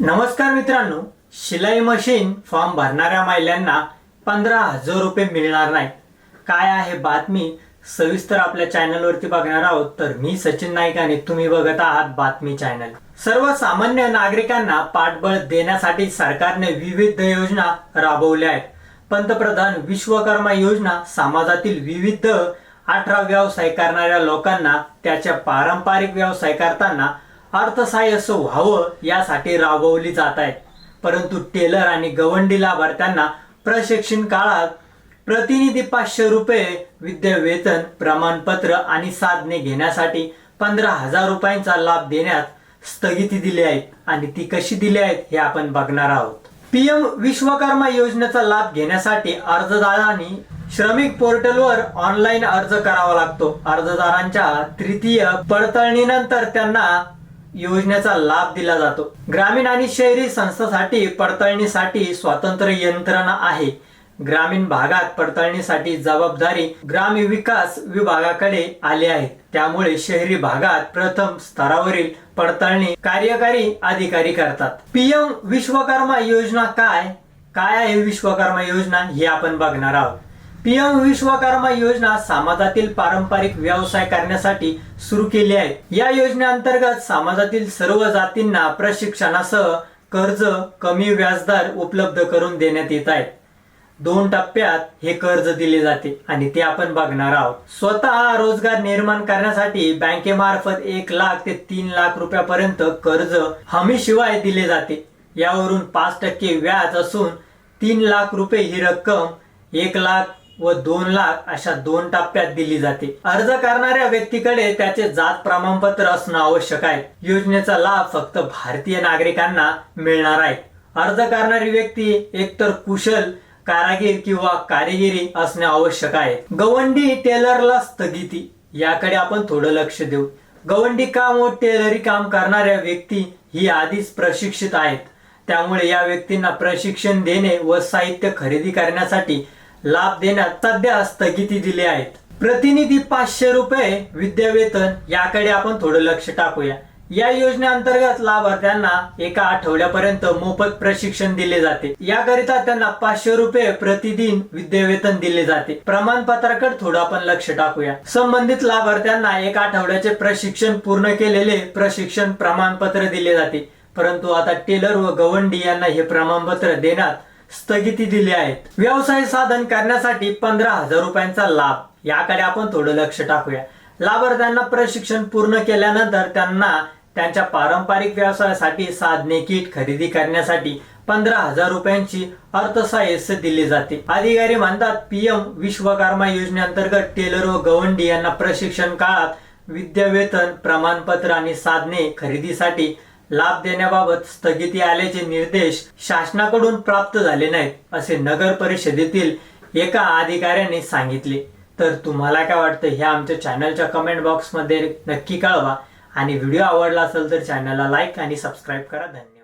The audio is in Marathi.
नमस्कार मित्रांनो शिलाई मशीन फॉर्म भरणाऱ्या महिलांना पंधरा हजार रुपये मिळणार नाही. काय आहे बातमी? सविस्तर आपल्या चॅनलवरती बघणार आहोत. तर मी सचिन नाईक आणि तुम्ही बघत आहात बातमी चॅनल. सर्वसामान्य नागरिकांना पाठबळ देण्यासाठी सरकारने विविध योजना राबवल्या आहेत. पंतप्रधान विश्वकर्मा योजना समाजातील विविध अठरा व्यवसाय करणाऱ्या लोकांना त्याच्या पारंपरिक व्यवसाय करताना अर्थसहाय्य व्हावं यासाठी राबवली जात आहे. परंतु टेलर आणि गवंडी लाभार्थ्यांना प्रशिक्षण काळात प्रतिनिधी पाचशे रुपये विद्या वेतन प्रमाणपत्र आणि साधने घेण्यासाठी पंधरा हजार रुपयांचा लाभ देण्यात स्थगिती दिली आहे आणि ती कशी दिली आहेत हे आपण बघणार आहोत. पीएम विश्वकर्मा योजनेचा लाभ घेण्यासाठी अर्जदारांनी श्रमिक पोर्टलवर ऑनलाईन अर्ज करावा लागतो. अर्जदारांच्या तृतीय पडताळणीनंतर त्यांना योजनेचा लाभ दिला जातो. ग्रामीण आणि शहरी संस्थांसाठी पडताळणीसाठी स्वतंत्र यंत्रणा आहे. ग्रामीण भागात पडताळणीसाठी जबाबदारी ग्राम विकास विभागाकडे आली आहे. त्यामुळे शहरी भागात प्रथम स्तरावरील पडताळणी कार्यकारी अधिकारी करतात. पीएम विश्वकर्मा योजना काय? काय आहे विश्वकर्मा योजना? हे आपण बघणार आहोत. पीएम विश्वकर्मा योजना समाजातील पारंपरिक व्यवसाय करण्यासाठी सुरू केली आहे. या योजनेअंतर्गत समाजातील सर्व जातींना प्रशिक्षणासह कर्ज कमी व्याजदर उपलब्ध करून देण्यात येत आहे दोन टप्प्यात हे कर्ज दिले जाते आणि ते आपण बघणार आहोत. स्वतः रोजगार निर्माण करण्यासाठी बँकेमार्फत एक लाख ते तीन लाख रुपयापर्यंत कर्ज हमी शिवाय दिले जाते. यावरून पाच टक्के व्याज असून तीन लाख रुपये ही रक्कम एक लाख व दोन लाख अशा दोन टप्प्यात दिली जाते. अर्ज करणाऱ्या व्यक्तीकडे त्याचे जात प्रमाणपत्र असणं आवश्यक आहे. योजनेचा लाभ फक्त भारतीय नागरिकांना मिळणार आहे. अर्ज करणारी व्यक्ती एकतर कुशल कारागीर किंवा कारिगिरी असणे आवश्यक आहे. गवंडी टेलरला स्थगिती याकडे आपण थोडं लक्ष देऊ. गवंडी काम व टेलरी काम करणाऱ्या व्यक्ती ही आधीच प्रशिक्षित आहेत. त्यामुळे या व्यक्तींना प्रशिक्षण देणे व साहित्य खरेदी करण्यासाठी लाभ देण्यात सध्या स्थगिती दिली आहेत? प्रतिनिधी पाचशे रुपये विद्यावेतन याकडे आपण थोडं लक्ष टाकूया. या योजनेअंतर्गत लाभार्थ्यांना एका आठवड्यापर्यंत मोफत प्रशिक्षण दिले जाते. याकरिता त्यांना पाचशे रुपये प्रतिदिन विद्यावेतन दिले जाते. प्रमाणपत्राकडे थोडं आपण लक्ष टाकूया. संबंधित लाभार्थ्यांना एक आठवड्याचे प्रशिक्षण पूर्ण केलेले प्रशिक्षण प्रमाणपत्र दिले जाते. परंतु आता टेलर व गवंडी यांना हे प्रमाणपत्र देण्यात स्थगिती दिली आहेत. व्यवसाय साधन करण्यासाठी पंधरा हजार रुपयांचा लाभ. याकडे आपण थोडं लक्ष टाकूया. लाभार्थ्यांना प्रशिक्षण पूर्ण केल्यानंतर त्यांना त्यांच्या पारंपरिक व्यवसायासाठी साधने किट खरेदी करण्यासाठी पंधरा हजार रुपयांची अर्थसहाय्य दिली जाते. अधिकारी म्हणतात पीएम विश्वकर्मा योजनेअंतर्गत टेलर व गवंडी यांना प्रशिक्षण काळात विद्यावेतन प्रमाणपत्र आणि साधने खरेदीसाठी लाभ देण्याबाबत स्थगिती आल्याचे निर्देश शासनाकडून प्राप्त झाले नाहीत असे नगर परिषदेतील एका अधिकाऱ्याने सांगितले. तर तुम्हाला काय वाटतं हे आमच्या चॅनलच्या कमेंट बॉक्समध्ये नक्की कळवा. आणि व्हिडिओ आवडला असेल तर चॅनलला लाईक आणि सबस्क्राईब करा. धन्यवाद.